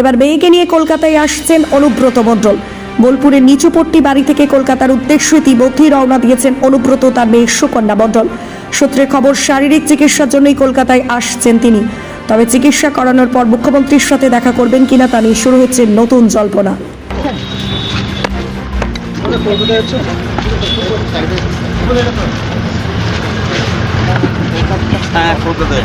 এবার মেয়েকে নিয়ে কলকাতায় আসছেন অনুব্রত মণ্ডল। বোলপুরের নিচুপট্টি বাড়ি থেকে কলকাতার উদ্দেশ্যে ইতিমধ্যেই রওনা দিয়েছেন অনুব্রত তার মেয়ে সুকন্যা মণ্ডল। সূত্রের খবর শারীরিক চিকিৎসার জন্যই কলকাতায় আসছেন তিনি। তবে চিকিৎসা করানোর পর মুখ্যমন্ত্রীর সাথে দেখা করবেন কিনা তা নিয়ে শুরু হচ্ছে নতুন জল্পনা। হ্যাঁ কলকাতায়।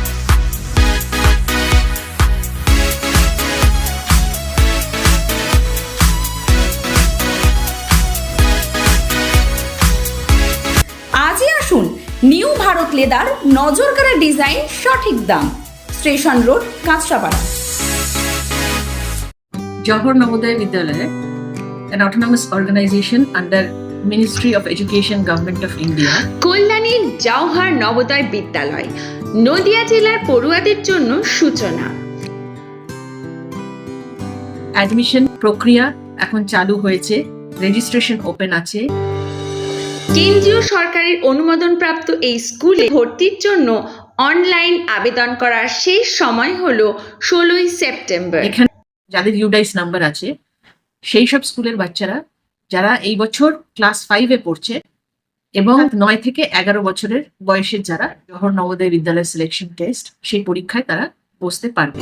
নিউ ভারত লেদার নজর নজরকাড়া ডিজাইন সঠিক দাম। Station road Kanchrapara. Johor Navodaya Vidyalaya, an autonomous organization under Ministry of Education, Government of India, কল্যাণীর জওহর নবোদয় বিদ্যালয় নদিয়া জেলার পড়ুয়াদের জন্য সূচনা। অ্যাডমিশন প্রক্রিয়া এখন চালু হয়েছে রেজিস্ট্রেশন ওপেন আছে। কেন্দ্রীয় সরকারের অনুমোদনপ্রাপ্ত এই স্কুলে ভর্তির জন্য অনলাইন আবেদন করার শেষ সময় হলো ষোলোই সেপ্টেম্বর। এখানে যাদের ইউডাইস নাম্বার আছে, সেই সব স্কুলের বাচ্চারা, যারা এই বছর ক্লাস ফাইভে পড়ছে এবং নয় থেকে এগারো বছরের বয়সের যারা জহর নবোদয় বিদ্যালয় সিলেকশন টেস্ট সেই পরীক্ষায় তারা বসতে পারবে।